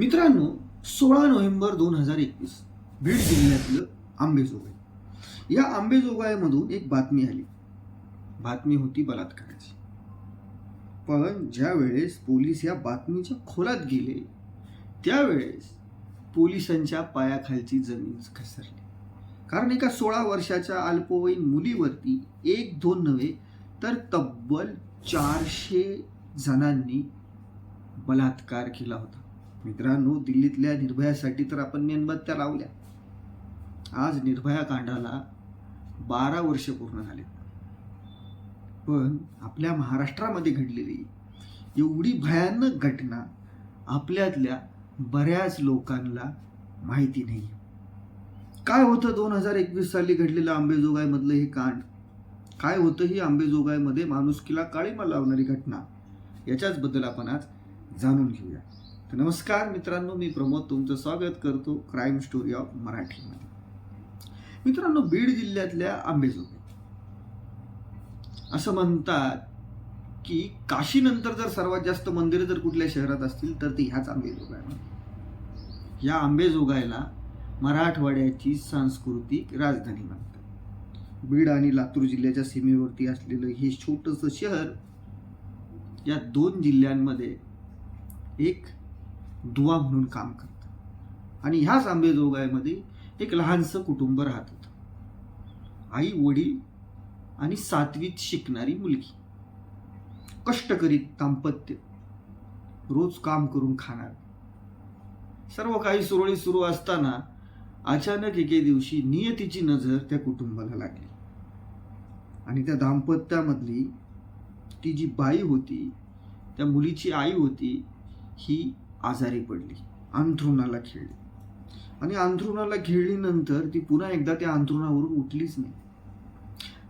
मित्रांनो सोळा नोव्हेंबर दोन हजार एकवीस बीड जिल्ह्यातलं आंबेजोगाई या आंबेजोगाईमधून एक बातमी आली. बातमी होती बलात्काराची. पण ज्या वेळेस पोलीस या बातमीच्या खोलात गेले त्यावेळेस पोलिसांच्या पायाखालची जमीन घसरली. कारण एका सोळा वर्षाच्या अल्पवयीन मुलीवरती एक दोन नव्हे तर तब्बल चारशे जणांनी बलात्कार केला होता. मित्रांनो दिल्लीतल्या निर्भयासाठी तर आपण मेणबत्त्या लावल्या. आज निर्भया कांडाला बारा वर्ष पूर्ण झाले पण आपल्या महाराष्ट्रामध्ये घडलेली एवढी भयानक घटना आपल्यातल्या बऱ्याच लोकांना माहिती नाही. काय होतं दोन हजार एकवीस साली घडलेलं आंबेजोगाईमधलं हे कांड? काय होतं ही आंबेजोगाईमध्ये माणुसकीला काळीमा लावणारी घटना? याच्याचबद्दल आपण आज जाणून घेऊया. नमस्कार मित्रांनो मी प्रमोद तुमचं स्वागत करतो क्राईम स्टोरी ऑफ मराठीमध्ये मित्रांनो बीड जिल्ह्यातल्या आंबेजोगाई. असं म्हणतात की काशीनंतर जर सर्वात जास्त मंदिरं जर कुठल्या शहरात असतील तर ती ह्याच आंबेजोगाईमध्ये. या आंबेजोगाईला मराठवाड्याची सांस्कृतिक राजधानी म्हणतात. बीड आणि लातूर जिल्ह्याच्या सीमेवरती असलेलं हे छोटंसं शहर या दोन जिल्ह्यांमध्ये एक दुवा म्हणून काम करतं आणि ह्याच आंबेजोगाईमध्ये एक लहानसं कुटुंब राहत होतं. आई वडील आणि सातवीत शिकणारी मुलगी. कष्टकरी दाम्पत्य. रोज काम करून खाणार. सर्व काही सुरळीत सुरू असताना अचानक एके दिवशी नियतीची नजर त्या कुटुंबाला लागली. आणि त्या दाम्पत्यामधली ती जी बाई होती त्या मुलीची आई होती ही आजारी पडली. अंथरुणाला खेळली. आणि अंथरुणाला खेळलीनंतर ती पुन्हा एकदा त्या अंथरुणावरून उठलीच नाही.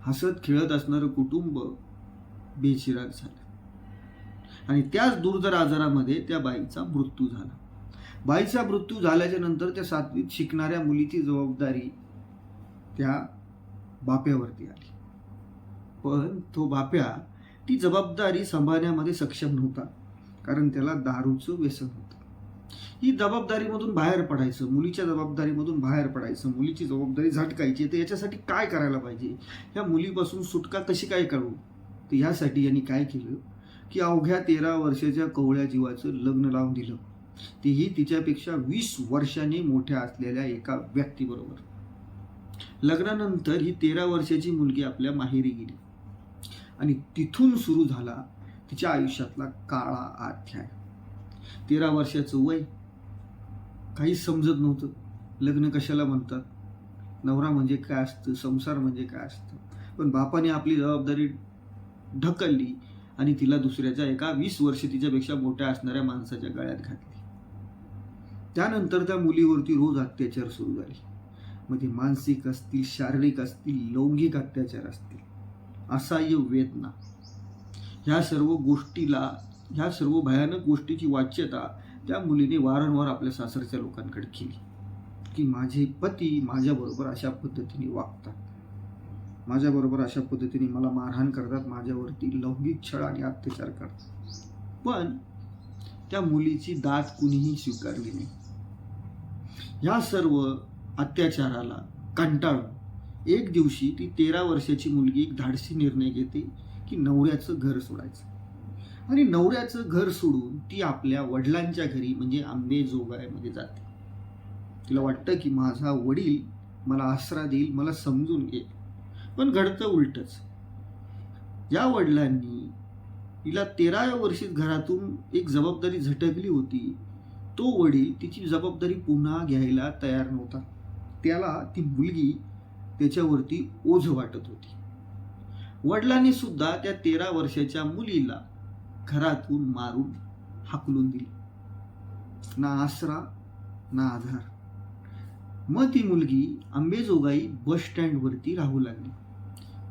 हसत खेळत असणारं कुटुंब बेचिराग झालं. आणि त्याच दुर्धर आजारामध्ये त्या बाईचा मृत्यू झाला. बाईचा मृत्यू झाल्याच्यानंतर त्या सातवीत शिकणाऱ्या मुलीची जबाबदारी त्या बाप्यावरती आली. पण तो बाप्या ती जबाबदारी सांभाळण्यामध्ये सक्षम नव्हता. कारण त्याला दारूचं व्यसन होतं. ही जबाबदारीमधून बाहेर पडायचं मुलीच्या जबाबदारीमधून बाहेर पडायचं मुलीची जबाबदारी झटकायची तर याच्यासाठी काय करायला पाहिजे? ह्या मुलीपासून सुटका कशी काय करू? तर ह्यासाठी यांनी काय केलं? की अवघ्या तेरा वर्षाच्या कवळ्या जीवाचं लग्न लावून दिलं. तीही तिच्यापेक्षा वीस वर्षांनी मोठ्या असलेल्या एका व्यक्तीबरोबर. लग्नानंतर ही तेरा वर्षाची मुलगी आपल्या माहेरी गेली. आणि तिथून सुरू झाला तिच्या आयुष्यातला काळा अध्याय. तेरा वर्षाचं वय काही समजत नव्हतं. लग्न कशाला म्हणतात? नवरा म्हणजे काय असतं? संसार म्हणजे काय असतं? पण बापाने आपली जबाबदारी ढकलली आणि तिला दुसऱ्याच्या एका वीस वर्ष तिच्यापेक्षा मोठ्या असणाऱ्या माणसाच्या गळ्यात घातली. त्यानंतर त्या मुलीवरती रोज अत्याचार सुरू झाले. मग ते मानसिक असतील शारीरिक असतील लौंगिक अत्याचार असतील. असह्य वेदना. ह्या सर्व गोष्टीला ह्या सर्व भयानक गोष्टीची वाच्यता त्या मुलीने वारंवार आपल्या सासरच्या लोकांकडे केली. की माझे पती माझ्याबरोबर अशा पद्धतीने वागतात. माझ्याबरोबर अशा पद्धतीने मला मारहाण करतात माझ्यावरती लौकिक छळ आणि अत्याचार करतात. पण त्या मुलीची दात कुणीही स्वीकारली नाही. ह्या सर्व अत्याचाराला कंटाळून एक दिवशी ती तेरा वर्षाची मुलगी एक धाडसी निर्णय घेते की नवऱ्याचं घर सोडायचं. आणि नवऱ्याचं घर सोडून ती आपल्या वडिलांच्या घरी म्हणजे आंबेजोगाईमध्ये जाते. तिला वाटतं की माझा वडील मला आसरा देईल मला समजून घेईल. पण घडतं उलटच. या वडिलांनी तिला तेराव्या वर्षी घरातून एक जबाबदारी झटकली होती. तो वडील तिची जबाबदारी पुन्हा घ्यायला तयार नव्हता. त्याला ती मुलगी त्याच्यावरती ओझ वाटत होती. वडिलांनी सुद्धा त्या तेरा वर्षाच्या मुलीला घरातून मारून हाकलून दिली. ना आसरा ना आधार. मग ती मुलगी आंबेजोगाई बस स्टँडवरती राहू लागली.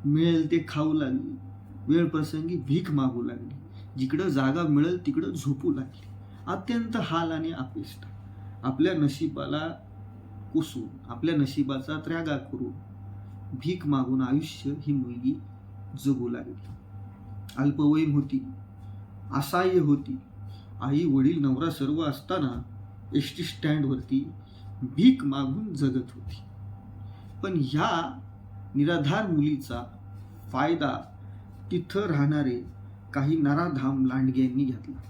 मिळेल ते खाऊ लागली. वेळ प्रसंगी भीक मागू लागली. जिकडं जागा मिळेल तिकडं झोपू लागली. अत्यंत हाल आणि अपेष्ट. आपल्या नशिबाला कुसून आपल्या नशिबाचा त्रागा करून भीक मागून आयुष्य ही मुलगी जगू लागली. अल्पवयीन होती. असहाय्य होती. आई वडील नवरा सर्व असताना एस टी स्टँडवरती भीक मागून जगत होती. पण ह्या निराधार मुलीचा फायदा तिथं राहणारे काही नराधाम लांडग्यांनी घेतला.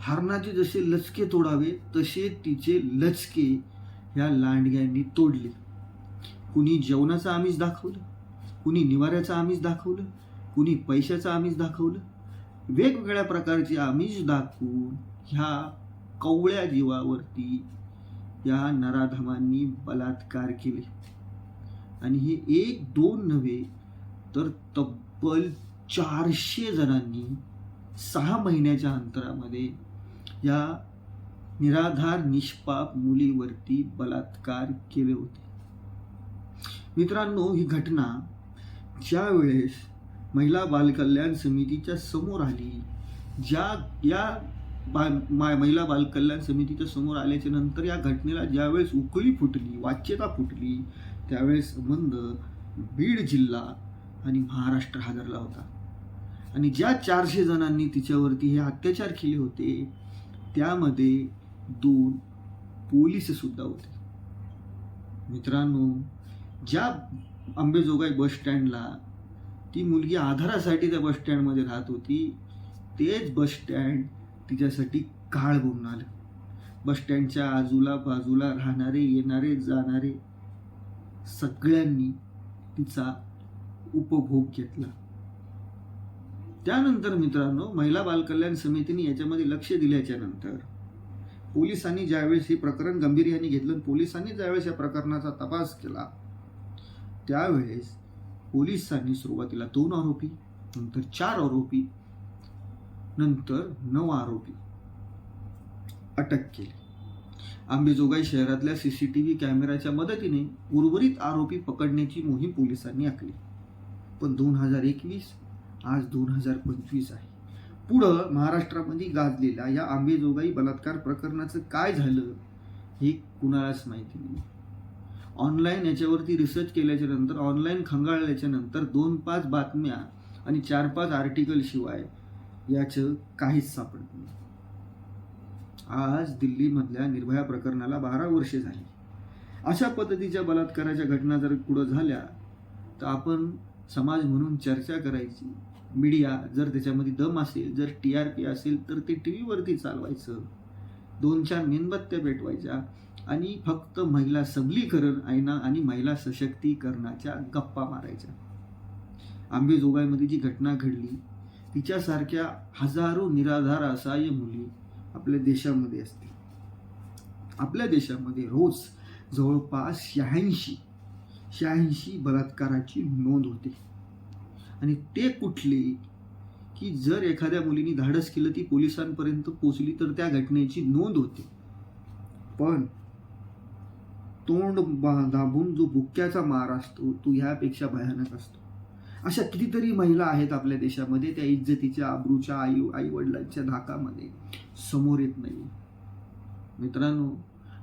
हरणाचे जसे लचके तोडावे तसे तिचे लचके ह्या लांडग्यांनी तोडले. कुणी जेवणाचं आमिष दाखवलं? कुणी निवाऱ्याचं आमिष दाखवलं कुणी पैशाचं आमिष दाखवलं. वेगवेगळ्या प्रकारचे आमिष दाखवून ह्या कवळ्या जीवावरती या नराधमांनी बलात्कार केले. आणि हे एक दोन नव्हे तर तब्बल चारशे जणांनी सहा महिन्याच्या अंतरामध्ये या निराधार निष्पाप मुलीवरती बलात्कार केले होते. मित्रांनो ही घटना ज्यावेळेस महिला बालकल्याण समितीच्या समोर आली ज्या या बा मा- महिला बालकल्याण समितीच्या समोर आल्याच्यानंतर या घटनेला ज्यावेळेस उकळी फुटली वाच्यता फुटली त्यावेळेस संबंध बीड जिल्हा आणि महाराष्ट्र हादरला होता. आणि ज्या चारशे जणांनी तिच्यावरती हे अत्याचार केले होते त्यामध्ये दोन पोलीससुद्धा होते. मित्रांनो ज्या अंबेजोगाई बस स्टँडला. ती मुलगी आधारासाठी त्या बस स्टँडमध्ये राहत होती. तेच बस स्टँड तिच्यासाठी काळ बनून आलं. बसस्टँडच्या आजूला बाजूला राहणारे येणारे जाणारे सगळ्यांनी तिचा उपभोग घेतला. त्यानंतर मित्रांनो महिला बालकल्याण समितीने याच्यामध्ये लक्ष दिल्याच्या नंतर पोलिसांनी ज्यावेळेस हे प्रकरण गांभीर्याने घेतलं आणि पोलिसांनी ज्यावेळेस या प्रकरणाचा तपास केला त्यावेळेस पोलिसांनी सुरुवातीला दोन आरोपी नंतर चार आरोपी नंतर नऊ आरोपी अटक केली. आंबेजोगाई शहरातल्या सी सी टी व्ही कॅमेऱ्याच्या मदतीने उर्वरित आरोपी पकडण्याची मोहीम पोलिसांनी आखली. पण दोन हजार एकवीस आज दोन हजार पंचवीस आहे. पुढं महाराष्ट्रामध्ये गाजलेल्या या आंबेजोगाई बलात्कार प्रकरणाचं काय झालं हे कुणालाच माहिती नाही. ऑनलाईन याच्यावरती रिसर्च केल्याच्यानंतर ऑनलाईन खंगाळल्याच्या नंतर दोन पाच बातम्या आणि चार पाच आर्टिकल शिवाय याचं काहीच सापडत नाही. आज दिल्लीमधल्या निर्भया प्रकरणाला बारा वर्षे झाली. अशा पद्धतीच्या बलात्काराच्या घटना जर पुढं झाल्या तर आपण समाज म्हणून चर्चा करायची. मीडिया जर त्याच्यामध्ये दम असेल जर टी आर पी असेल तर ते टी व्हीवरती चालवायचं. दोन चार मेणबत्त्या पेटवायच्या. आणि फक्त महिला सबलीकरण ऐना आणि महिला सशक्तीकरणाच्या गप्पा मारायच्या. आंबेजोगाईमध्ये जी घटना घडली तिच्यासारख्या हजारो निराधार असहाय्य मुली आपल्या देशामध्ये असतील. आपल्या देशामध्ये रोज जवळपास शहाऐंशी शहाऐंशी बलात्काराची नोंद होते. आणि ते कुठले की जर एखाद्या मुलीने धाडस केलं ती पोलिसांपर्यंत पोचली तर त्या घटनेची नोंद होते. पण तोंड बा- दाबून जो बुक्क्याचा मार असतो तो ह्यापेक्षा भयानक असतो. अशा कितीतरी महिला आहेत आपल्या देशामध्ये त्या इज्जतीच्या आबरूच्या आई आई वडिलांच्या धाकामध्ये. समोर येत नाही मित्रांनो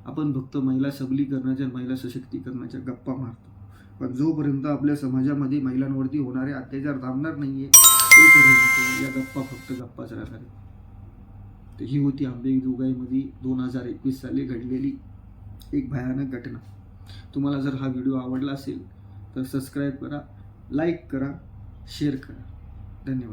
आपण फक्त महिला सबलीकरणाच्या महिला सशक्तीकरणाच्या गप्पा मारतो. पण जोपर्यंत आपल्या समाजामध्ये महिलांवरती होणारे अत्याचार थांबणार नाहीये तोपर्यंत या गप्पा फक्त गप्पाच राहणार तर ही होती आंबेजोगाईमध्ये दोन हजार एकवीस साली घडलेली एक भयानक घटना. तुम्हाला जर हा व्हिडिओ आवडला असेल तर सबस्क्राईब करा लाईक करा शेअर करा. धन्यवाद.